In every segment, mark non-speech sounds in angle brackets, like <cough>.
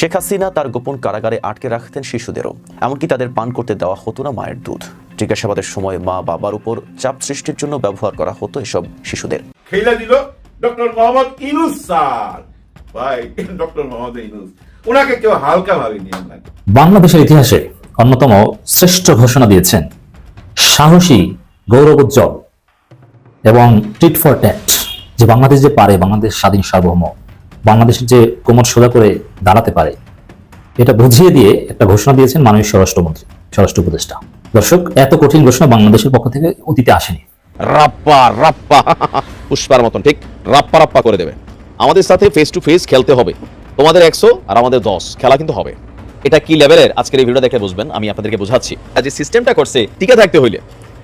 শেখ হাসিনা তার গোপন কারাগারে আটকে রাখতেন শিশুদেরও। এমনকি তাদের পান করতে দেওয়া হতো না মায়ের দুধ। জিজ্ঞাসাবাদের সময় মা বাবার উপর চাপ সৃষ্টির জন্য ব্যবহার করা হতো এসব শিশুদের। খেলা দিল ডক্টর মোহাম্মদ ইনুস স্যার। ভাই ডক্টর মোহাম্মদ ইনুস ওনাকে কেউ হালকা ভাবে নিয়ে বাংলাদেশের ইতিহাসে অন্যতম শ্রেষ্ঠ ঘোষণা দিয়েছেন সাহসী গৌরবোজ্জ্বল এবং টিট ফর ট্যাট যে বাংলাদেশ যে পারে বাংলাদেশ স্বাধীন সার্বভৌম। বাংলাদেশের যে কোমর সোজা করে দাঁড়াতে পারে এটা বুঝিয়ে দিয়ে একটা ঘোষণা দিয়েছেন মাননীয় স্বরাষ্ট্রমন্ত্রী স্বরাষ্ট্র উপদেষ্টা। দর্শক এত কঠিন ঘোষণা বাংলাদেশের পক্ষ থেকে অতীতে আসেনি। রাপ্পা রাপ্পা <laughs> পুষ্পার মতন ঠিক? রাপ্পা রাপ্পা করে দেবে। আমাদের সাথে ফেস টু ফেস খেলতে হবে। তোমাদের একশো আর আমাদের দশ। খেলা কিন্তু হবে। এটা কি লেভেলের আজকের এই ভিডিও দেখে বুঝবেন। আমি আপনাদেরকে বোঝাচ্ছি। আর যে সিস্টেমটা করছে টিকে থাকতে হইলে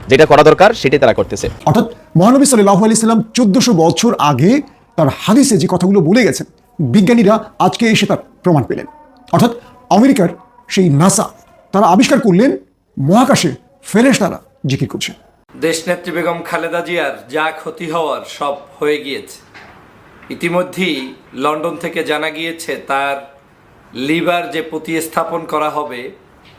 যেটা করা দরকার সেটাই তারা করতেছে। অর্থাৎ মহানবী সাল্লাহ আলি সাল্লাম চোদ্দশো বছর আগে তার হাদিসে যে কথাগুলো বলে গেছেন, বিজ্ঞানীরা আজকে এসে তার প্রমাণ পেলেন। অর্থাৎ আমেরিকার সেই নাসা, তারা আবিষ্কার করলেন, মহাকাশে ফেরেশ তারা জিকির করছে দেশনেত্রী বেগম খালেদা জিয়ার যা ক্ষতি হওয়ার সব হয়ে গিয়েছে। ইতিমধ্যেই লন্ডন থেকে জানা গিয়েছে, তার লিভার যে প্রতিস্থাপন করা হবে,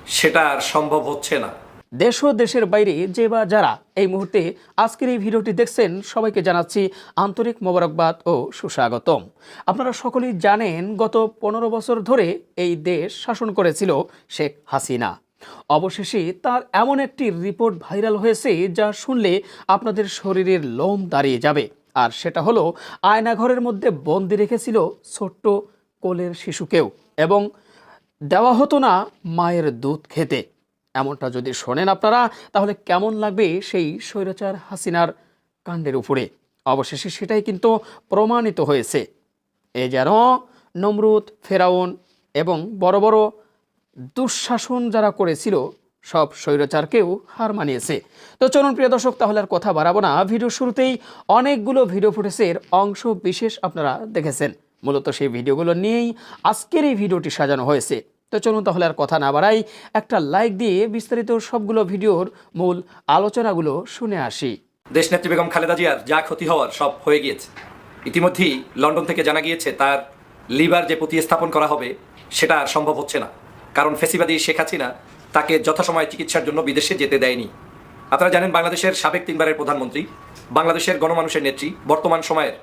সেটা আর সম্ভব হচ্ছে না। দেশ ও দেশের বাইরে যে বা যারা এই মুহূর্তে আজকের এই ভিডিওটি দেখছেন, সবাইকে জানাচ্ছি আন্তরিক মোবারকবাদ ও সুস্বাগতম। আপনারা সকলেই জানেন, গত পনেরো বছর ধরে এই দেশ শাসন করেছিল শেখ হাসিনা। অবশেষে তার এমন একটি রিপোর্ট ভাইরাল হয়েছে যা শুনলে আপনাদের শরীরের লোম দাঁড়িয়ে যাবে। আর সেটা হলো, আয়নাঘরের মধ্যে বন্দি রেখেছিল ছোট্ট কোলের শিশুকেও এবং দেওয়া হতো না মায়ের দুধ খেতে। এমনটা যদি শোনেন আপনারা, তাহলে কেমন লাগবে সেই স্বৈরাচার হাসিনার কাণ্ডের উপরে? অবশেষে সেটাই কিন্তু প্রমাণিত হয়েছে। এ যেন নমরুদ, ফেরাউন এবং বড় বড় দুঃশাসন যারা করেছিল, সব স্বৈরাচারকেও হার মানিয়েছে। তো চলুন প্রিয় দর্শক, তাহলে আর কথা বাড়াবো না। ভিডিও শুরুতেই অনেকগুলো ভিডিও ফুটেজের অংশ বিশেষ আপনারা দেখেছেন। মূলত সেই ভিডিওগুলো নিয়েই আজকের এই ভিডিওটি সাজানো হয়েছে। তো চলুন তাহলে আর কথা না বাড়াই, একটা লাইক দিয়ে বিস্তারিত সবগুলো ভিডিওর মূল আলোচনাগুলো শুনে আসি। দেশনেত্রী বেগম খালেদা জিয়ার যা ক্ষতি হওয়ার সব হয়ে গিয়েছে। ইতিমধ্যেই লন্ডন থেকে জানা গিয়েছে, তার লিভার যে প্রতিস্থাপন করা হবে, সেটা আর সম্ভব হচ্ছে না। কারণ ফেসিবাদী শেখ হাসিনা তাকে যথাসময়ে চিকিৎসার জন্য বিদেশে যেতে দেয়নি। আপনারা জানেন, বাংলাদেশের সাবেক তিনবারের প্রধানমন্ত্রী, বাংলাদেশের গণমানুষের নেত্রী, বর্তমান সময়ের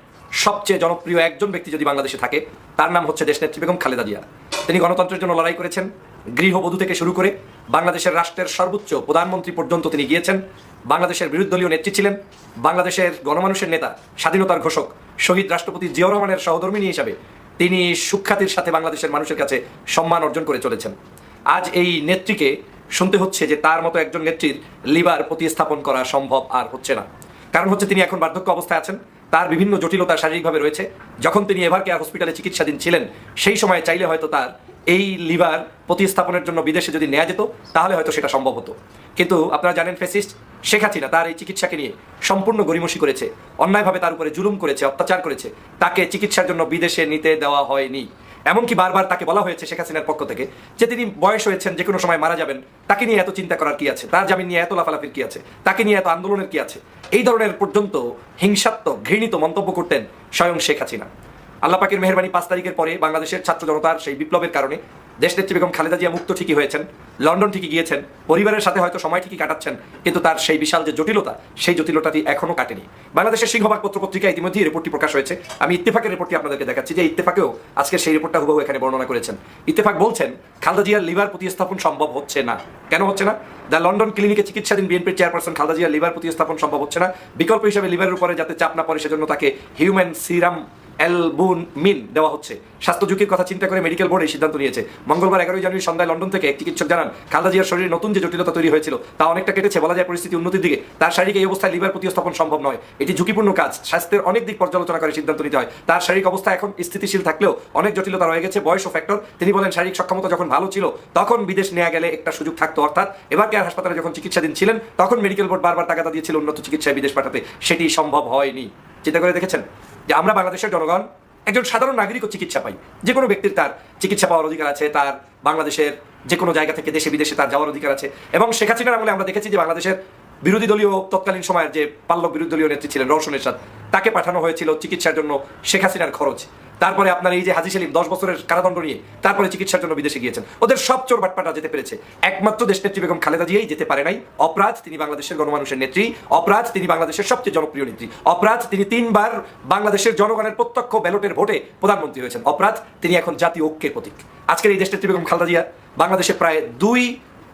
সবচেয়ে জনপ্রিয় একজন ব্যক্তি যদি বাংলাদেশে থাকে, তার নাম হচ্ছে দেশনেত্রী বেগম খালেদা জিয়া। তিনি গণতন্ত্রের জন্য লড়াই করেছেন। গৃহবধূ থেকে শুরু করে বাংলাদেশের রাষ্ট্রের সর্বোচ্চ প্রধানমন্ত্রী পর্যন্ত তিনি গিয়েছেন। বাংলাদেশের বিরোধীদলীয় নেত্রী ছিলেন। বাংলাদেশের গণমানুষের নেতা, স্বাধীনতার ঘোষক শহীদ রাষ্ট্রপতি জিয়াউর রহমানের সহধর্মিনী হিসাবে তিনি সুখ্যাতির সাথে বাংলাদেশের মানুষের কাছে সম্মান অর্জন করে চলেছেন। আজ এই নেত্রীকে শুনতে হচ্ছে যে তার মতো একজন নেত্রীর লিভার প্রতিস্থাপন করা সম্ভব আর হচ্ছে না। কারণ হচ্ছে তিনি এখন বার্ধক্য অবস্থায় আছেন। তার বিভিন্ন জটিলতা শারীরিকভাবে রয়েছে। যখন তিনি এভার কেয়ার হসপিটালে চিকিৎসাধীন ছিলেন, সেই সময় চাইলে হয়তো তার এই লিভার প্রতিস্থাপনের জন্য বিদেশে যদি নেওয়া যেত, তাহলে হয়তো সেটা সম্ভব হতো। কিন্তু আপনারা জানেন ফেসিস্ট শেখ হাসিনা তার এই চিকিৎসাকে নিয়ে সম্পূর্ণ গরিমসি করেছে। অন্যায়ভাবে তার উপরে জুলুম করেছে, অত্যাচার করেছে। তাকে চিকিৎসার জন্য বিদেশে নিতে দেওয়া হয়নি। এমনকি বারবার তাকে বলা হয়েছে শেখ হাসিনার পক্ষ থেকে, যে তিনি বয়স হয়েছেন, যে কোনো সময় মারা যাবেন, তাকে নিয়ে এত চিন্তা করার কি আছে? তার জামিন নিয়ে এত লাফালাফির কি আছে? তাকে নিয়ে এত আন্দোলনের কি আছে? এই ধরনের পর্যন্ত হিংসাত্মক, ঘৃণিত মন্তব্য করতেন স্বয়ং শেখ হাসিনা। আল্লাপাকের মেহরবানি পাঁচ তারিখের পরে বাংলাদেশের ছাত্র জনতার সেই বিপ্লবের কারণে দেশনেত্রী বেগম খালেদা জিয়া মুক্ত ঠিকই হয়েছেন, লন্ডন ঠিকই গিয়েছেন, পরিবারের সাথে হয়তো সময় ঠিকই কাটাচ্ছেন, কিন্তু তার সেই বিশাল যে জটিলতা, সেই জটিলতাটি এখনও কাটেনি। বাংলাদেশের সিংহবাগ পত্র পত্রিকা ইতিমধ্যে রিপোর্টটি প্রকাশ হয়েছে। আমি ইত্তেফাকের রিপোর্টটি আপনাদেরকে দেখাচ্ছি যে ইত্তেফাকেও আজকের সেই রিপোর্টটা হুবহু এখানে বর্ণনা করেছেন। ইত্তেফাক বলছেন, খালেদা জিয়ার লিভার প্রতিস্থাপন সম্ভব হচ্ছে না। কেন হচ্ছে না? দ্য লন্ডন ক্লিনিকে চিকিৎসাধীন বিএনপির চেয়ারপারসন খালেদা জিয়ার লিভার প্রতিস্থাপন সম্ভব হচ্ছে না। বিকল্প হিসেবে লিভারের উপরে যাতে চাপ না পড়ে, সেজন্য তাকে হিউম্যান সিরাম অ্যালবুন মিন দেওয়া হচ্ছে। স্বাস্থ্য ঝুঁকির কথা চিন্তা করে মেডিকেল বোর্ড এই সিদ্ধান্ত নিয়েছে। মঙ্গলবার এগারোই জানুয়ারি সন্ধ্যায় লন্ডন থেকে এক চিকিৎসক জানান, খালেদা জিয়ার শরীরে নতুন যে জটিলতা তৈরি হয়েছিল, তা অনেকটা কেটেছে, বলা যায় পরিস্থিতি উন্নতির দিকে। তার শারীরিক এই অবস্থায় লিভার প্রতিস্থাপন সম্ভব নয়। এটি ঝুঁকিপূর্ণ কাজ, স্বাস্থ্যের অনেক দিক পর্যালোচনা করে সিদ্ধান্ত নিতে হয়। তার শারীরিক অবস্থা এখন স্থিতিশীল থাকলেও অনেক জটিলতা রয়ে গেছে বয়স ও ফ্যাক্টর তিনি বলেন, শারীরিক সক্ষমতা যখন ভালো ছিল, তখন বিদেশ নেওয়া গেলে একটা সুযোগ থাকতো। অর্থাৎ এবার কেয়ার হাসপাতালে যখন চিকিৎসাধীন ছিলেন, তখন মেডিকেল বোর্ড বারবার টাকা দিয়েছিল উন্নত চিকিৎসায় বিদেশ পাঠাতে। সেটি সম্ভব হয়নি। চিন্তা করে দেখেছেন? যে আমরা বাংলাদেশের জনগণ, একজন সাধারণ নাগরিকও চিকিৎসা পাই। যে কোনো ব্যক্তির তার চিকিৎসা পাওয়ার অধিকার আছে, তার বাংলাদেশের যে কোনো জায়গা থেকে দেশে, বিদেশে তার যাওয়ার অধিকার আছে। এবং শেখ হাসিনার আমলে আমরা দেখেছি যে বাংলাদেশের বিরোধী দলীয় তৎকালীন সময়ের যে পাল্লব বিরোধী দলীয় নেত্রী ছিলেন রওশন এরশাদ তাকে পাঠানো হয়েছিল চিকিৎসার জন্য শেখ হাসিনার খরচ। তারপরে আপনার এই যে হাজি সেলিম, দশ বছরের কারাদণ্ড নিয়ে তারপরে চিকিৎসার জন্য বিদেশে গিয়েছেন। ওদের সব চোর বাটপাটা যেতে পেরেছে। একমাত্র দেশ নেত্রী বেগম খালেদা জিয়াই যেতে পারে নাই। অপরাধ, তিনি বাংলাদেশের গণমানুষের নেত্রী। অপরাধ, তিনি বাংলাদেশের সবচেয়ে জনপ্রিয় নেত্রী। অপরাধ, তিনি তিনবার বাংলাদেশের জনগণের প্রত্যক্ষ ব্যালটের ভোটে প্রধানমন্ত্রী হয়েছেন। অপরাধ, তিনি এখন জাতীয় ঐক্যের প্রতীক। আজকের এই দেশ নেত্রী বেগম খালেদা জিয়া বাংলাদেশে প্রায় দুই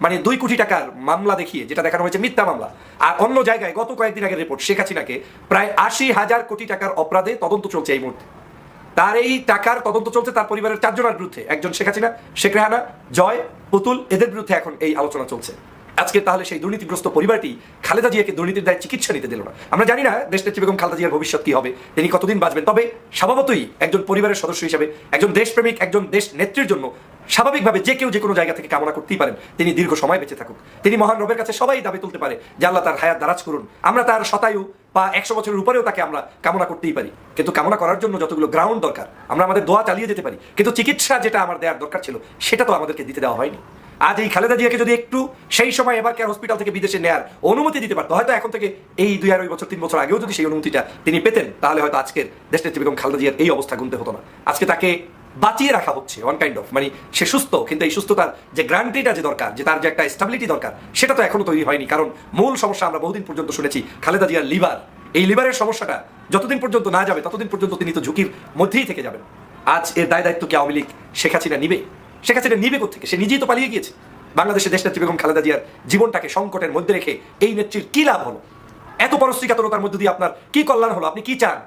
মানে দুই কোটি টাকার মামলা দেখিয়ে, যেটা দেখানো হয়েছে মিথ্যা মামলা। আর অন্য জায়গায় গত কয়েকদিন আগের রিপোর্ট, শেখ হাসিনাকে প্রায় আশি হাজার কোটি টাকার অপরাধে তদন্ত চলছে এই মুহূর্তে। তার এই টাকার তদন্ত চলছে, তার পরিবারের চারজনের বিরুদ্ধে। একজন শেখ হাসিনা, শেখ রেহানা, জয়, পুতুল, এদের বিরুদ্ধে এখন এই আলোচনা চলছে। আজকে তাহলে সেই দুর্নীতিগ্রস্ত পরিবারটি খালেদা জিয়াকে দুর্নীতির দায় চিকিৎসা নিতে দিল না। আমরা জানি না দেশ নেত্রী বেগম খালেদা জিয়ার ভবিষ্যৎ কি হবে। তিনি কতদিন বাঁচবেন? তবে স্বভাবতই একজন পরিবারের সদস্য হিসেবে, একজন দেশপ্রেমিক, একজন দেশ নেত্রীর জন্য স্বাভাবিকভাবে যে কেউ যে কোনো জায়গা থেকে কামনা করতেই পারেন, তিনি দীর্ঘ সময় বেঁচে থাকুক। তিনি মহান রবের কাছে সবাই দাবি তুলতে পারে যে আল্লাহ তার হায়াত দারাজ করুন। আমরা তার শতায়ু বা একশো বছরের উপরেও তাকে আমরা কামনা করতেই পারি। কিন্তু কামনা করার জন্য যতগুলো গ্রাউন্ড দরকার, আমরা আমাদের দোয়া চালিয়ে যেতে পারি। কিন্তু চিকিৎসা যেটা আমার দেওয়ার দরকার ছিল, সেটা তো আমাদেরকে দিতে দেওয়া হয়নি। আজ এই খালেদা জিয়াকে যদি একটু সেই সময় এবার কেয়ার হসপিটাল থেকে বিদেশে নেয়ার অনুমতি দিতে পারতো, হয়তো এখন থেকে এই দুই আড়াই বছর, তিন বছর আগেও যদি সেই অনুমতিটা তিনি পেতেন, তাহলে হয়তো আজকের দেশনেত্রী বেগম খালেদা জিয়ার এই অবস্থা গুনতে হতো না। আজকে তাকে বাঁচিয়ে রাখা হচ্ছে ওয়ান কাইন্ড অফ মানে সে সুস্থ, কিন্তু এই সুস্থতার যে গ্যারান্টিটা যে দরকার, যে তার যে একটা স্টেবিলিটি দরকার, সেটা তো এখনও তৈরি হয়নি। কারণ মূল সমস্যা আমরা বহুদিন পর্যন্ত শুনেছি, খালেদা জিয়ার লিভার এই লিভারের সমস্যাটা যতদিন পর্যন্ত না যাবে, ততদিন পর্যন্ত তিনি তো ঝুঁকির মধ্যেই থেকে যাবেন। আজ এর দায় দায়িত্ব কি আওয়ামী লীগ, শেখ হাসিনা নিবে? শেখ হাসিনা নিবে থেকে সে নিজেই তো পালিয়ে গিয়েছে। বাংলাদেশের দেশনেত্রী বেগম খালেদা জিয়ার জীবনটাকে সংকটের মধ্যে রেখে এই নেত্রীর কি লাভ হলো? এত পরশ্রীকাতরতার মধ্যে দিয়ে আপনার কি কল্যাণ হলো? আপনি কি চান?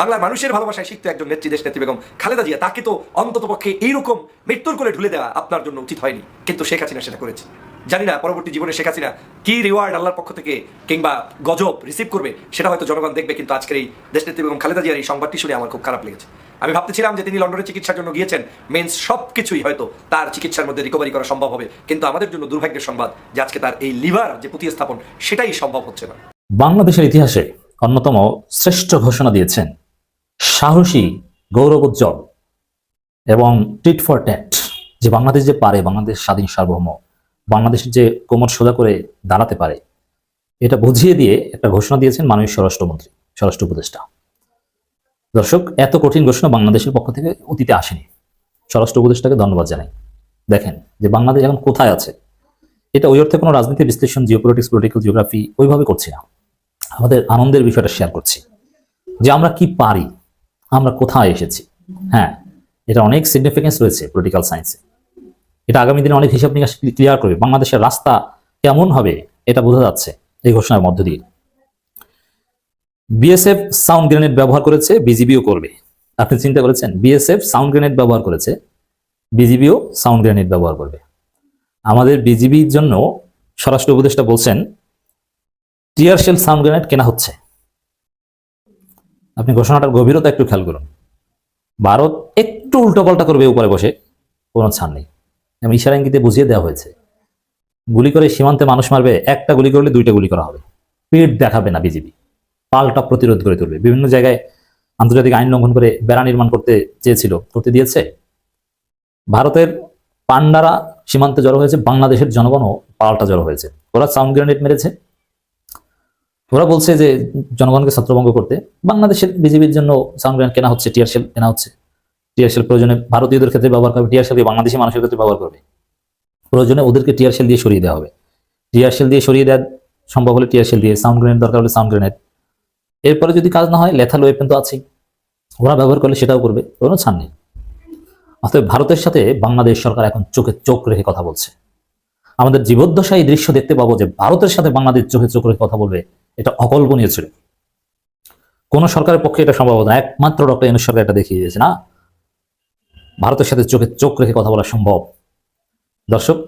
বাংলার মানুষের ভালোবাসায় শিখতে একজন নেত্রী, দেশ নেত্রী বেগম খালেদা জিয়া, তাকে তো অন্তত পক্ষে এইরকম মৃত্যুর করে ঢুলে দেওয়া আপনার জন্য উচিত হয়নি। কিন্তু শেখ হাসিনা সেটা করেছে। জানি না পরবর্তী জীবনে শেখ হাসিনা কি রিওয়ার্ড আল্লাহর পক্ষ থেকে কিংবা গজব রিসিভ করবে, সেটা হয়তো জনগণ দেখবে, কিন্তু আজকের এই দেশনেত্রী বেগম খালেদা জিয়ার এই সংবাদটি শুনে আমার খুব খারাপ লেগেছে। আমি ভাবতেছিলাম যে তিনি লন্ডনে চিকিৎসার জন্য গিয়েছেন মেন্স সব কিছুই হয়তো তার চিকিৎসার মধ্যে রিকভারি করা সম্ভব হবে, কিন্তু আমাদের জন্য দুর্ভাগ্যের সংবাদ যে আজকে তার এই লিভার যে প্রতিস্থাপন, সেটাই সম্ভব হচ্ছে না। বাংলাদেশের ইতিহাসে অন্যতম শ্রেষ্ঠ ঘোষণা দিয়েছেন সাহসী গৌরবোজ্জ্বল এবং টিট ফর ট্যাট যে বাংলাদেশ যে পারে, বাংলাদেশ স্বাধীন সার্বভৌম, বাংলাদেশের যে কোমর সোজা করে দাঁড়াতে পারে, এটা বুঝিয়ে দিয়ে একটা ঘোষণা দিয়েছেন মাননীয় স্বরাষ্ট্রমন্ত্রী, স্বরাষ্ট্র উপদেষ্টা। দর্শক, এত কঠিন ঘোষণা বাংলাদেশের পক্ষ থেকে অতীতে আসেনি। স্বরাষ্ট্র উপদেষ্টাকে ধন্যবাদ জানাই। দেখেন যে বাংলাদেশ এখন কোথায় আছে, এটা ওই অর্থে কোনো রাজনীতি বিশ্লেষণ জিওপলিটিক্স পলিটিক্যাল জিওগ্রাফি ওইভাবে করছি না। আমাদের আনন্দের বিষয়টা শেয়ার করছি যে আমরা কি পারি আমরা কোথায় এসেছি? হ্যাঁ এটা অনেক সিগনিফিকেন্স রয়েছে পলিটিক্যাল সায়েন্সে এটা আগামী দিনে অনেক হিসাব নিকাশ ক্লিয়ার করবে। বাংলাদেশের রাস্তা কেমন হবে এটা বোঝা যাচ্ছে এই ঘোষণার মধ্য দিয়ে। বিএসএফ সাউন্ড গ্রেনেড ব্যবহার করেছে বিজিবিও করবে। আপনি চিন্তা করেছেন বিএসএফ সাউন্ড গ্রেনেড ব্যবহার করেছে বিজিবিও সাউন্ড গ্রেনেড ব্যবহার করবে। আমাদের বিজিবির জন্য স্বরাষ্ট্র উপদেষ্টা বলছেন টিয়ার শেল সাউন্ড গ্রেনেড কেনা হচ্ছে। আপনি ঘোষণাটার গভীরতা একটু খেয়াল করুন। ভারত একটু উল্টোপাল্টা করবে উপরে বসে, কোনো ছাড় নেই। এবং ইশারা ইঙ্গিতে বুঝিয়ে দেওয়া হয়েছে। গুলি করে সীমান্তে মানুষ মারবে, একটা গুলি করলে দুইটা গুলি করা হবে। পেট দেখাবে না বিজেপি পাল্টা প্রতিরোধ করে তুলবে। বিভিন্ন জায়গায় আন্তর্জাতিক আইন লঙ্ঘন করে বেড়া নির্মাণ করতে চেয়েছিল, করতে দিয়েছে। ভারতের পান্ডারা সীমান্তে জড়ো হয়েছে, বাংলাদেশের জনগণও পাল্টা জড়ো হয়েছে। ওরা সাউন্ড গ্রেনেড মেরেছে। ওরা বলছে যে জনগণকে ছত্রভঙ্গ করতে বাংলাদেশের বিজেপির জন্য সাউন্ড গ্রেনেড কেনা হচ্ছে টিয়ারশেল কেনা হচ্ছে। টিয়ার শেল প্রয়োজনে ভারতীয়দের ক্ষেত্রে ব্যবহার করবে, টিয়ার শেল বাংলাদেশি মানুষের ক্ষেত্রে ব্যবহার করবে। প্রয়োজনে ওদেরকে টিয়ারশেল দিয়ে সরিয়ে দেওয়া হবে। টিয়ারশেল দিয়ে সরিয়ে দেওয়া সম্ভব হলে টিয়ারশেল দিয়ে সাউন্ড গ্রেনেড দরকার হলে সাউন্ড গ্রেনেড এরপরে যদি কাজ না হয় লেথাল ওয়েপেন তো আছেই। ওরা ব্যবহার করলে সেটাও করবে, কোনো ছাড় নেই। অতএব ভারতের সাথে বাংলাদেশ সরকার এখন চোখে চোখ রেখে কথা বলছে। আমাদের জীবদ্দশায় দৃশ্য দেখতে পাবো যে ভারতের সাথে বাংলাদেশ চোখে চোখ রেখে কথা বলবে এটা অকল্পনীয় ছিল। কোন সরকারের পক্ষে এটা সম্ভব না। একমাত্র ডক্টর এনুস সরকার এটা দেখিয়ে দিয়েছে, না? ভারতের সাথে চোখে চোখ রেখে কথা বলা সম্ভব। দর্শক,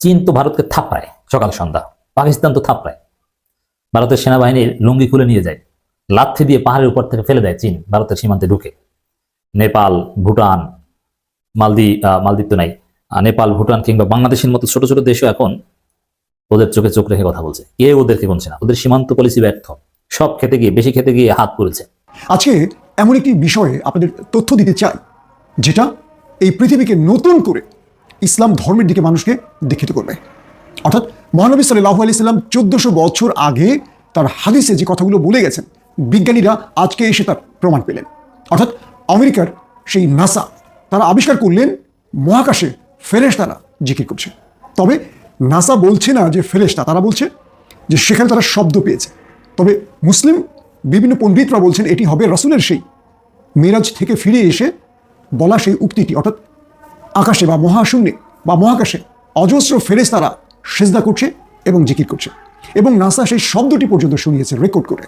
চীন তো ভারতকে থাপড়ায় সকাল সন্ধ্যা। পাকিস্তান তো থাপড়ায়। ভারতের সেনাবাহিনীর লুঙ্গি খুলে নিয়ে যায়। লাথি দিয়ে পাহাড়ের উপর থেকে ফেলে দেয় চীন, ভারতের সীমান্তে ঢুকে। নেপাল, ভুটান, মালদ্বীপ মালদ্বীপ তো নাই। নেপাল, ভুটান কিংবা বাংলাদেশের মতো ছোট ছোট দেশও এখন ওদের চোখে চোখ রেখে কথা বলছে। কে ওদেরকে গুনছে না? ওদের সীমান্ত পলিসি ব্যর্থ। সব খেতে গিয়ে, বেশি খেতে গিয়ে হাত পড়েছে। আজকে এমন একটি বিষয়ে আপনাদের তথ্য দিতে চাই, যেটা এই পৃথিবীকে নতুন করে ইসলাম ধর্মের দিকে মানুষকে দীক্ষিত করবে। অর্থাৎ মহানবী সাল্লাহ আলি সাল্লাম চোদ্দশো বছর আগে তার হাদিসে যে কথাগুলো বলে গেছেন, বিজ্ঞানীরা আজকে এসে তার প্রমাণ পেলেন। অর্থাৎ আমেরিকার সেই নাসা, তারা আবিষ্কার করলেন মহাকাশে ফেরেশতারা জিকির করছে। তবে নাসা বলছে না যে ফেরেশতা, তারা বলছে যে সেখানে তারা শব্দ পেয়েছে। তবে মুসলিম বিভিন্ন পণ্ডিতরা বলছেন এটি হবে রসুলের সেই মেরাজ থেকে ফিরে এসে বলা সেই উক্তিটি, অর্থাৎ আকাশে বা মহাশূন্যে বা মহাকাশে অজস্র ফেরেস তারা সেজদা করছে এবং জিকির করছে। এবং নাসা সেই শব্দটি পর্যন্ত শুনিয়েছে, রেকর্ড করে।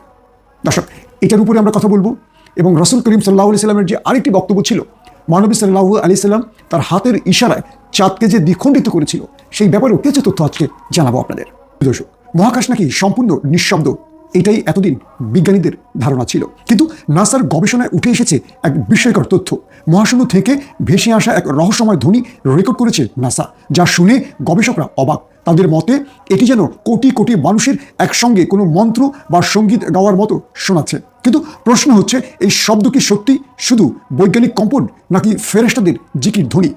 দর্শক, এটার উপরে আমরা কথা বলব। এবং রসুল করিম সাল্লাহ সাল্লামের যে আরেকটি বক্তব্য ছিল মহানবী সাল্লাহ আলি সাল্লাম তার হাতের ইশারায় চাঁদকে যে দ্বিখণ্ডিত করেছিল, সেই ব্যাপারেও কিছু তথ্য আজকে জানাব আপনাদের। দর্শক, মহাকাশ নাকি সম্পূর্ণ নিঃশব্দ? এটাই এতদিন বিজ্ঞানীদের ধারণা ছিল। কিন্তু নাসার গবেষণায় উঠে এসেছে এক বিস্ময়কর তথ্য। মহাশূন্য থেকে ভেসে আসা এক রহস্যময় ধ্বনি রেকর্ড করেছে নাসা, যা শুনে গবেষকরা অবাক। তাদের মতে, এটি যেন কোটি কোটি মানুষের একসঙ্গে কোনো মন্ত্র বা সংগীত গাওয়ার মতো শোনাচ্ছে। কিন্তু প্রশ্ন হচ্ছে, এই শব্দ কি সত্যি শুধু বৈজ্ঞানিক কম্পন নাকি ফেরেস্টাদের জিকির ধ্বনি?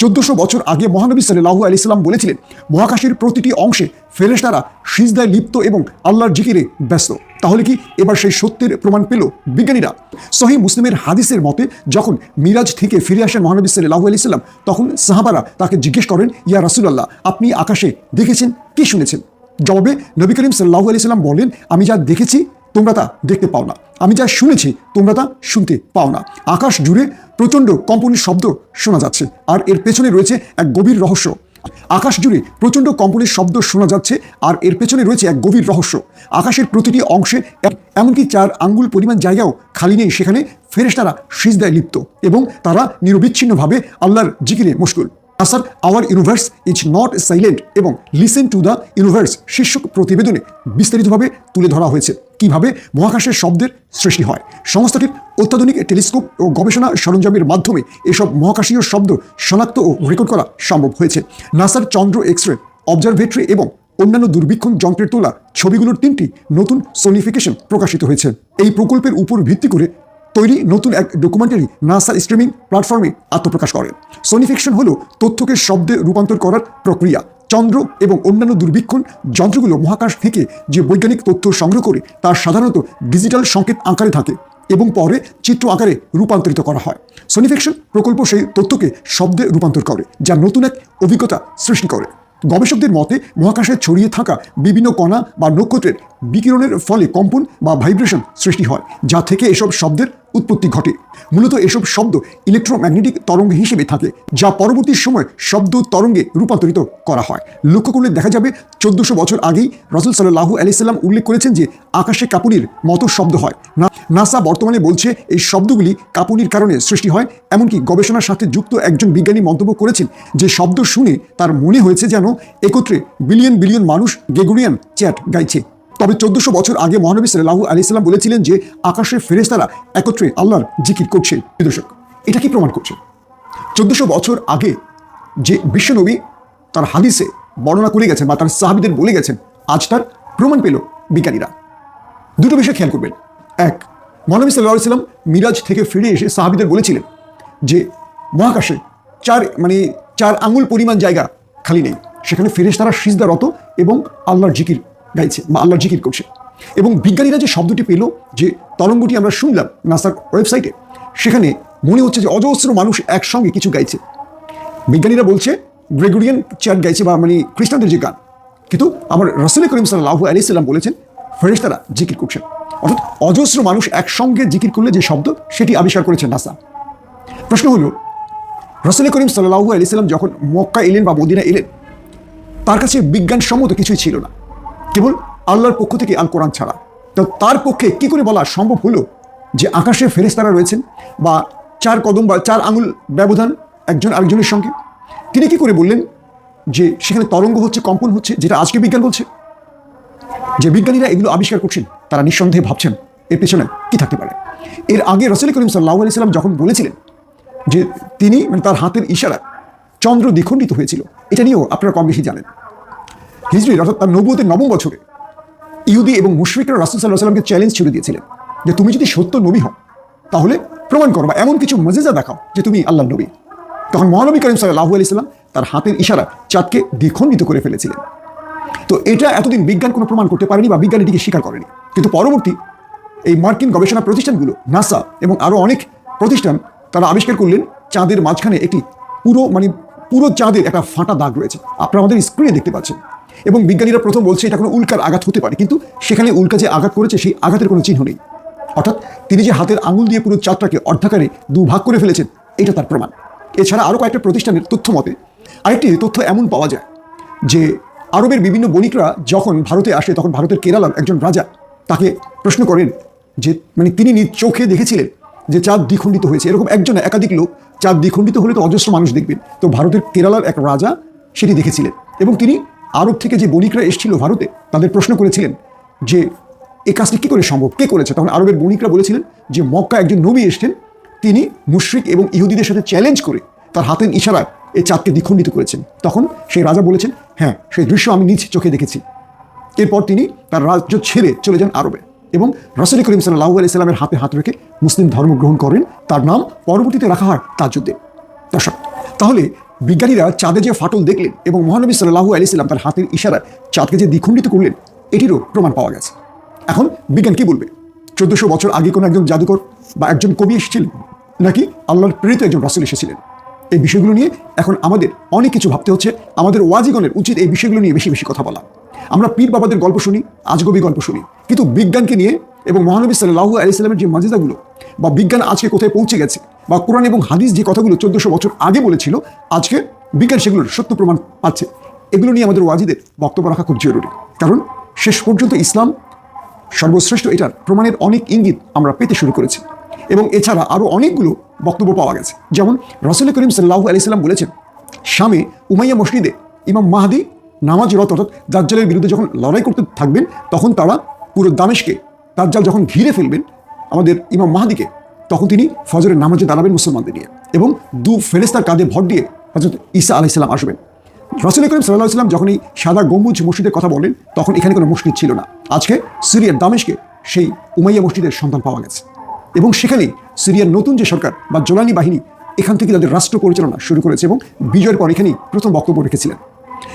চোদ্দশো বছর আগে মহানবী সাল্লাহু আলি সাল্লাম বলেছিলেন, মহাকাশের প্রতিটি অংশে ফেরেশতারা সিজদায় লিপ্ত এবং আল্লাহর জিকিরে ব্যস্ত। তাহলে কি এবার সেই সত্যের প্রমাণ পেল বিজ্ঞানীরা? সহি মুসলিমের হাদিসের মতে, যখন মিরাজ থেকে ফিরে আসেন মহানবী সাল্লাহু আলি সাল্লাম, তখন সাহাবারা তাকে জিজ্ঞেস করেন, ইয়া রাসুলাল্লাহ, আপনি আকাশে দেখেছেন? কি শুনেছেন? জবাবে নবী করিম সাল্লাহু আলি সাল্লাম বলেন, আমি যা দেখেছি তোমরা তা দেখতে পাও না। আমি যা শুনেছি, তোমরা তা শুনতে পাও না। আকাশ জুড়ে প্রচণ্ড কম্পনের শব্দ শোনা যাচ্ছে, আর এর পেছনে রয়েছে এক গভীর রহস্য। আকাশ জুড়ে প্রচণ্ড কম্পনের শব্দ শোনা যাচ্ছে, আর এর পেছনে রয়েছে এক গভীর রহস্য। আকাশের প্রতিটি অংশে এমনকি চার আঙ্গুল পরিমাণ জায়গাও খালি নেই, সেখানে ফেরেশতারা সিজদায় লিপ্ত এবং তারা নিরবিচ্ছিন্নভাবে আল্লাহর জিকিরে মুশকুল আসার our universe is not silent এবং লিসেন টু দ্য ইউনিভার্স শীর্ষক প্রতিবেদনে বিস্তারিতভাবে তুলে ধরা হয়েছে কীভাবে মহাকাশের শব্দের সৃষ্টি হয় সংস্থাটির অত্যাধুনিক টেলিস্কোপ ও গবেষণা সরঞ্জামের মাধ্যমে এসব মহাকাশীয় শব্দ শনাক্ত ও রেকর্ড করা সম্ভব হয়েছে নাসার চন্দ্র এক্স রে অবজারভেটরি এবং অন্যান্য দূরবীক্ষণ যন্ত্রের তোলা ছবিগুলোর তিনটি নতুন সোনিফিকেশন প্রকাশিত হয়েছে। এই প্রকল্পের উপর ভিত্তি করে তৈরি নতুন এক ডকুমেন্টারি নাসা স্ট্রিমিং প্ল্যাটফর্মে আত্মপ্রকাশ করে। সোনিফিকশন হলো তথ্যকে শব্দে রূপান্তর করার প্রক্রিয়া। চন্দ্র এবং অন্যান্য দূরবীক্ষণ যন্ত্রগুলো মহাকাশ থেকে যে বৈজ্ঞানিক তথ্য সংগ্রহ করে, তার সাধারণত ডিজিটাল সংকেত আকারে থাকে এবং পরে চিত্র আকারে রূপান্তরিত করা হয়। সোনিফিকশন প্রকল্প সেই তথ্যকে শব্দে রূপান্তর করে, যা নতুন এক অভিজ্ঞতা সৃষ্টি করে। গবেষকদের মতে, মহাকাশে ছড়িয়ে থাকা বিভিন্ন কণা বা নক্ষত্রের বিকিরণের ফলে কম্পন বা ভাইব্রেশন সৃষ্টি হয়, যা থেকে এসব শব্দের উৎপত্তি ঘটে। মূলত এসব শব্দ ইলেকট্রোম্যাগনেটিক তরঙ্গ হিসেবে থাকে, যা পরবর্তী সময় শব্দ তরঙ্গে রূপান্তরিত করা হয়। লক্ষ্য করলে দেখা যাবে, চোদ্দশো বছর আগেই রসুল সাল্লাহু আলাইসাল্লাম উল্লেখ করেছেন যে, আকাশে কাপুনির মতো শব্দ হয়। নাসা বর্তমানে বলছে, এই শব্দগুলি কাপুনির কারণে সৃষ্টি হয়, এমনকি গবেষণার সাথে যুক্ত একজন বিজ্ঞানী মন্তব্য করেছেন যে, শব্দ শুনে তার মনে হয়েছে যেন, একত্রে বিলিয়ন বিলিয়ন মানুষ গেগুরিয়ান চ্যাট গাইছে। তবে চোদ্দশো বছর আগে মহানবী সাল্লাহু আলি সাল্লাম বলেছিলেন যে আকাশের ফেরেস্তারা একত্রে আল্লাহর জিকির করছে। দর্শক, এটা কি প্রমাণ করছে? চোদ্দশো বছর আগে যে বিশ্বনবী তার হাদিসে বর্ণনা করে গেছেন বা তার সাহাবিদের বলে গেছেন, আজ তার প্রমাণ পেল বিজ্ঞানীরা। দুটো বিষয় খেয়াল করবেন। এক, মহানবী সাল্লাহ সাল্লাম মিরাজ থেকে ফিরে এসে সাহাবিদের বলেছিলেন যে, মহাকাশে চার মানে চার আঙুল পরিমাণ জায়গা খালি নেই। সেখানে ফিরে তারা সিজদারত এবং আল্লাহর জিকির গাইছে বা আল্লাহর জিকির করছে। এবং বিজ্ঞানীরা যে শব্দটি পেল, যে তরঙ্গটি আমরা শুনলাম নাসার ওয়েবসাইটে, সেখানে মনে হচ্ছে যে অজস্র মানুষ একসঙ্গে কিছু গাইছে। বিজ্ঞানীরা বলছে, গ্রেগরিয়ান চ্যাট গাইছে বা মানে খ্রিস্টানদের যে গান। কিন্তু আমার রসুল করিম সাল্লাহু আলি সাল্লাম বলেছেন, ফেরেশতারা জিকির করছেন। অর্থাৎ অজস্র মানুষ একসঙ্গে জিকির করলে যে শব্দ, সেটি আবিষ্কার করেছেন নাসা। প্রশ্ন হলো, রসুল করিম সাল্লাহু আলি সাল্লাম যখন মক্কা এলেন বা মদিনা এলেন, তার কাছে বিজ্ঞানসম্মত কিছুই ছিল না। কেবল আল্লাহর পক্ষ থেকে আল কোরআন ছাড়া। তো তার পক্ষে কি করে বলা সম্ভব হলো যে আকাশে ফেরেশতারা রয়েছেন বা চার কদম বা চার আঙুল ব্যবধান একজন আরেকজনের সঙ্গে? তিনি কি করে বললেন যে সেখানে তরঙ্গ হচ্ছে, কম্পন হচ্ছে, যেটা আজকে বিজ্ঞান বলছে? যে বিজ্ঞানীরা এগুলো আবিষ্কার করছেন, তারা নিঃসন্দেহে ভাবছেন, এর পেছনে কি থাকতে পারে? এর আগে রসুল করিম সাল্লাহ আলি সাল্লাম যখন বলেছিলেন যে তিনি মানে তার হাতের ইশারা চন্দ্র দ্বিখণ্ডিত হয়েছিল, এটা নিয়েও আপনারা কম বেশি জানেন। হিজড়ির অর্থাৎ তার নবুয়তের নবম বছরে, ইহুদি এবং মুশফিকরা রাসুল সাল্লাহ সাল্লামকে চ্যালেঞ্জ ছুড়ে দিয়েছিলেন যে তুমি যদি সত্য নবী হও, তাহলে প্রমাণ করো বা এমন কিছু মজেজা দেখাও যে তুমি আল্লাহ নবী। তখন মহানবী করিম সাল্লাহ আলি সাল্লাম তার হাতের ইশারা চাঁদকে দ্বিখণ্ডিত করে ফেলেছিলেন। তো এটা এতদিন বিজ্ঞান কোনো প্রমাণ করতে পারেনি বা বিজ্ঞান এটিকে স্বীকার করেনি। কিন্তু পরবর্তী এই মার্কিন গবেষণা প্রতিষ্ঠানগুলো, নাসা এবং আরও অনেক প্রতিষ্ঠান, তারা আবিষ্কার করলেন চাঁদের মাঝখানে একটি পুরো মানে পুরো চাঁদের একটা ফাটা দাগ রয়েছে। আপনারা আমাদের স্ক্রিনে দেখতে পাচ্ছেন। এবং বিজ্ঞানীরা প্রথম বলছে এটা কোনো উল্কার আঘাত হতে পারে, কিন্তু সেখানে উল্কা যে আঘাত করেছে সেই আঘাতের কোনো চিহ্ন নেই। অর্থাৎ তিনি যে হাতের আঙুল দিয়ে পুরো চাঁদটাকে অর্ধাকারে দুভাগ করে ফেলেছেন, এটা তার প্রমাণ। এছাড়া আরও কয়েকটা প্রতিষ্ঠানের তথ্য মতে, আরেকটি তথ্য এমন পাওয়া যায় যে আরবের বিভিন্ন বণিকরা যখন ভারতে আসে, তখন ভারতের কেরালার একজন রাজা তাকে প্রশ্ন করেন যে মানে তিনি নিজ চোখে দেখেছিলেন যে চাঁদ দ্বিখণ্ডিত হয়েছে। এরকম একজন একাধিক লোক, চাঁদ দ্বিখণ্ডিত হলে তো অজস্র মানুষ দেখবেন। তো ভারতের কেরালার এক রাজা সেটি দেখেছিলেন এবং তিনি আরব থেকে যে বণিকরা এসেছিল ভারতে, তাদের প্রশ্ন করেছিলেন যে এই কাজটি কী করে সম্ভব? কে করেছে? তখন আরবের বণিকরা বলেছিলেন যে, মক্কা একজন নবী এসছেন। তিনি মুশরিক এবং ইহুদিদের সাথে চ্যালেঞ্জ করে তার হাতের ইশারায় এই চাঁদকে দ্বিখণ্ডিত করেছেন। তখন সেই রাজা বলেছেন হ্যাঁ সেই দৃশ্য আমি নিজ চোখে দেখেছি। এরপর তিনি তার রাজ্য ছেড়ে চলে যান আরবে এবং রসুল করিম সাল্লাহ আলি সাল্লামের হাতে হাত রেখে মুসলিম ধর্ম গ্রহণ করেন। তার নাম পরবর্তীতে রাখা হয় তাজুদ্দিন দর্শক, তাহলে বিজ্ঞানীরা চাঁদে যে ফাটল দেখলেন এবং মহানবী সাল্লাহু আলি সাল্লাম তার হাতের ইশারায় চাঁদকে যে দ্বিখণ্ডিত করলেন, এটিরও প্রমাণ পাওয়া গেছে। এখন বিজ্ঞান কি বলবে? চোদ্দশো বছর আগে কোনো একজন জাদুকর বা একজন কবি এসেছিলেন? নাকি আল্লাহর প্রেরিত একজন রাসুল এসেছিলেন? এই বিষয়গুলো নিয়ে এখন আমাদের অনেক কিছু ভাবতে হচ্ছে। আমাদের ওয়াজিগণের উচিত এই বিষয়গুলো নিয়ে বেশি বেশি কথা বলা। আমরা পীর বাবাদের গল্প শুনি, আজগবি গল্প শুনি। কিন্তু বিজ্ঞানকে নিয়ে এবং মহানবী সাল্লাহু আলি সাল্লামের যে মাজিদাগুলো বা বিজ্ঞান আজকে কোথায় পৌঁছে গেছে বা কোরআন এবং হাদিস যে কথাগুলো চোদ্দশো বছর আগে বলেছিল, আজকে বিজ্ঞান সেগুলোর সত্য প্রমাণ পাচ্ছে। এগুলো নিয়ে আমাদের ওয়াজিদের বক্তব্য রাখা খুব জরুরি। কারণ শেষ পর্যন্ত ইসলাম সর্বশ্রেষ্ঠ এটার প্রমাণের অনেক ইঙ্গিত আমরা পেতে শুরু করেছি। এবং এছাড়া আরও অনেকগুলো বক্তব্য পাওয়া গেছে। যেমন রসুল করিম সাল্লাহু আলি সাল্লাম বলেছেন স্বামী উমাইয়া মসজিদে ইমাম মাহাদি নামাজরত অর্থাৎ দাজ্জালের বিরুদ্ধে যখন লড়াই করতে থাকবেন, তখন তারা পুরো দামেশকে দাজ্জাল যখন ঘিরে ফেলবেন আমাদের ইমাম মাহাদিকে, তখন তিনি ফজরের নামাজে দাঁড়াবেন মুসলমানদের নিয়ে এবং দু ফেরেস্তার কাঁধে ভর দিয়ে হজরত ঈসা আলাইসাল্লাম আসবেন। রসুল করিম সাল্লাহ সাল্লাম যখন এই সাদা গম্বুজ মসজিদের কথা বলেন তখন এখানে কোনো মসজিদ ছিল না। আজকে সিরিয়ার দামেশকে সেই উমাইয়া মসজিদের সন্তান পাওয়া গেছে এবং সেখানেই সিরিয়ার নতুন যে সরকার বা জোলানি বাহিনী, এখান থেকে তাদের রাষ্ট্র পরিচালনা শুরু করেছে এবং বিজয়ের পর এখানেই প্রথম বক্তব্য রেখেছিলেন।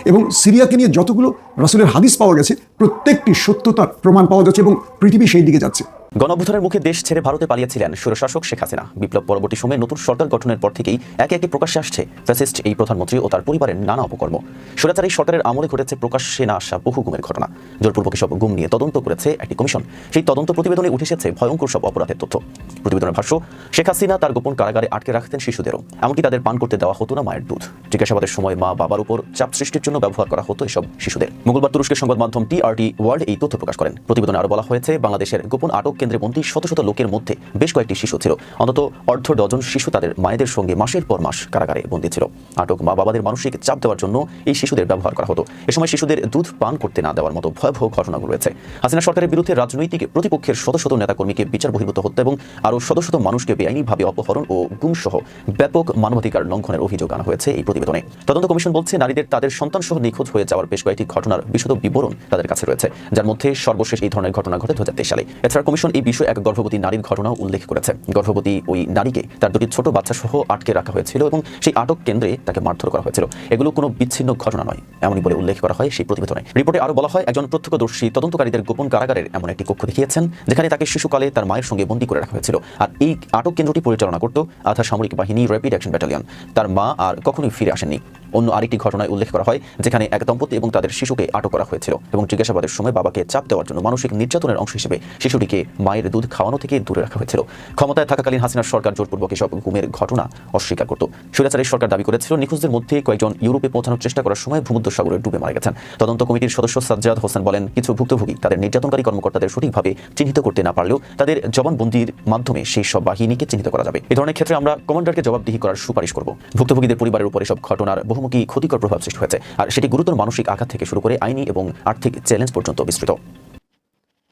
এবং সিরিয়াকে নিয়ে যতগুলো রাসুলের হাদিস পাওয়া গেছে, প্রত্যেকটি সত্যতার প্রমাণ পাওয়া যাচ্ছে এবং পৃথিবী সেই দিকে যাচ্ছে। গণঅভ্যুত্থানের মুখে দেশ ছেড়ে ভারতে পালিয়েছিলেন সুরশাসক শেখ হাসিনা। বিপ্লব পরবর্তী সময়ে নতুন সরকার গঠনের পর থেকেই একে একে প্রকাশ্যে আসছে ফ্যাসিস্ট এই প্রধানমন্ত্রী ও তার পরিবারের নানা অপকর্ম। স্বৈরাচারী সরকারের আমলে ঘটেছে প্রকাশ্যে না আসা বহু গুমের ঘটনা। জোরপূর্বক সব গুম নিয়ে তদন্ত করেছে একটি কমিশন। সেই তদন্ত প্রতিবেদনে উঠে এসেছে ভয়ঙ্কর সব অপরাধের তথ্য। প্রতিবেদনের ভাষ্য, শেখ হাসিনা তার গোপন কারাগারে আটকে রাখতেন শিশুদেরও। এমনকি তাদের পান করতে দেওয়া হতো না মায়ের দুধ। জিজ্ঞাসাবাদের সময় মা বাবার উপর চাপ সৃষ্টির জন্য ব্যবহার করা হতো এসব শিশুদের। মঙ্গলবার তুরস্কের সংবাদ মাধ্যম টিআরটি ওয়ার্ল্ড এই তথ্য প্রকাশ করেন। প্রতিবেদনে আরও বলা হয়েছে, বাংলাদেশের গোপন আটক কেন্দ্রে বন্দী শত শত লোকের মধ্যে বেশ কয়েকটি শিশু ছিল। অন্তত অর্ধ ডজন শিশু তাদের মায়েদের সঙ্গে মাসের পর মাস কারাগারে বন্দী ছিল। আটক মা বাবাদের মানসিক চাপ দেওয়ার জন্য এই শিশুদের ব্যবহার করা হতো। এ সময় শিশুদের দুধ পান করতে না দেওয়ার মতো ভয়াবহ ঘটনাগুলো রয়েছে। হাসিনা সরকারের বিরুদ্ধে রাজনৈতিক প্রতিপক্ষের শত শত নেতাকর্মীকে বিচার বহির্ভূত হত্যা এবং আরও শত শত মানুষকে বেআইনিভাবে অপহরণ ও গুমসহ ব্যাপক মানবাধিকার লঙ্ঘনের অভিযোগ আনা হয়েছে এই প্রতিবেদনে। তদন্ত কমিশন বলছে, নারীদের তাদের সন্তান সহ নিখোঁজ হয়ে যাওয়ার বেশ কয়েকটি ঘটনার বিশদ বিবরণ তাদের কাছে রয়েছে। যার মধ্যে সর্বশেষ এই ধরনের ঘটনা ঘটে দু সালে। এছাড়া কমিশন এই বিষয়ে এক গর্ভবতী নারীর ঘটনাও উল্লেখ করেছে। গর্ভবতী ওই নারীকে তার দুটি ছোট বাচ্চা সহ আটকে রাখা হয়েছিল এবং সেই আটক কেন্দ্রে তাকে মারধর করা হয়েছিল। এগুলো কোনো বিচ্ছিন্ন ঘটনা নয়, এমনই বলে উল্লেখ করা হয় সেই প্রতিবেদনে। রিপোর্টে আরও বলা হয়, একজন প্রত্যক্ষদর্শী তদন্তকারীদের গোপন কারাগারের এমন একটি কক্ষ দেখিয়েছেন, যেখানে তাকে শিশুকালে তার মায়ের সঙ্গে বন্দী করে রাখা হয়েছিল। আর এই আটক কেন্দ্রটি পরিচালনা করত আধা সামরিক বাহিনী র্যাপিড অ্যাকশন ব্যাটালিয়ন। তার মা আর কখনোই ফিরে আসেননি। অন্য আরেকটি ঘটনায় উল্লেখ করা হয়, যেখানে এক দম্পতি এবং তাদের শিশুকে আটক করা হয়েছিল এবং জিজ্ঞাসাবাদের সময় বাবাকে চাপ দেওয়ার জন্য মানসিক নির্যাতনের অংশ হিসেবে শিশুটিকে মায়ের দুধ খাওয়ানো থেকে দূরে রাখা হয়েছিল। ক্ষমতায় থাকাকালীন হাসিনার সরকার জোরপূর্বক এসব গুমের ঘটনা অস্বীকার করত। স্বৈরাচারী সরকার দাবি করেছিল, নিখোঁজদের মধ্যে কয়েকজন ইউরোপে পৌঁছানোর চেষ্টা করার সময় ভূমধ্য সাগরে ডুবে মারা গেছেন। তদন্ত কমিটির সদস্য সাজ্জাদ হোসেন বলেন, কিছু ভুক্তভোগী তাদের নির্যাতনকারী কর্মকর্তাদের সঠিকভাবে চিহ্নিত করতে না পারলেও তাদের জবানবন্দির মাধ্যমে সেই সব বাহিনীকে চিহ্নিত করা যাবে। এ ধরনের ক্ষেত্রে আমরা কমান্ডারকে জবাবদিহি করার সুপারিশ করব। ভুক্তভোগীদের পরিবারের উপর এসব ঘটনার বহুমুখী ক্ষতিকর প্রভাব সৃষ্টি হয়েছে। আর সেটি গুরুতর মানসিক আঘাত থেকে শুরু করে আইনি এবং আর্থিক চ্যালেঞ্জ পর্যন্ত বিস্তৃত।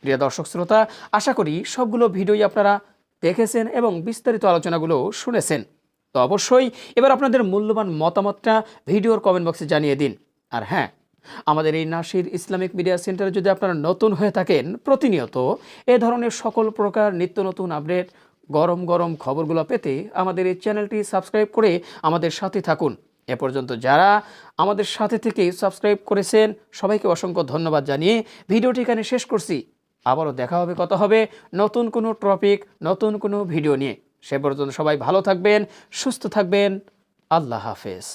প্রিয় দর্শক, শ্রোতা, আশা করি সবগুলো ভিডিওই আপনারা দেখেছেন এবং বিস্তারিত আলোচনাগুলো শুনেছেন। তো অবশ্যই এবার আপনাদের মূল্যবান মতামতটা ভিডিওর কমেন্ট বক্সে জানিয়ে দিন। আর হ্যাঁ আমাদের এই নাসির ইসলামিক মিডিয়া সেন্টারে যদি আপনারা নতুন হয়ে থাকেন, প্রতিনিয়ত এ ধরনের সকল প্রকার নিত্য নতুন আপডেট, গরম গরম খবরগুলো পেতে আমাদের এই চ্যানেলটি সাবস্ক্রাইব করে আমাদের সাথে থাকুন। এ পর্যন্ত যারা আমাদের সাথে থেকে সাবস্ক্রাইব করেছেন, সবাইকে অসংখ্য ধন্যবাদ জানিয়ে ভিডিওটি এখানে শেষ করছি। আবারও দেখা হবে কত হবে নতুন কোনো টপিক, নতুন কোনো ভিডিও নিয়ে। সে পর্যন্ত সবাই ভালো থাকবেন, সুস্থ থাকবেন। আল্লাহ হাফেজ।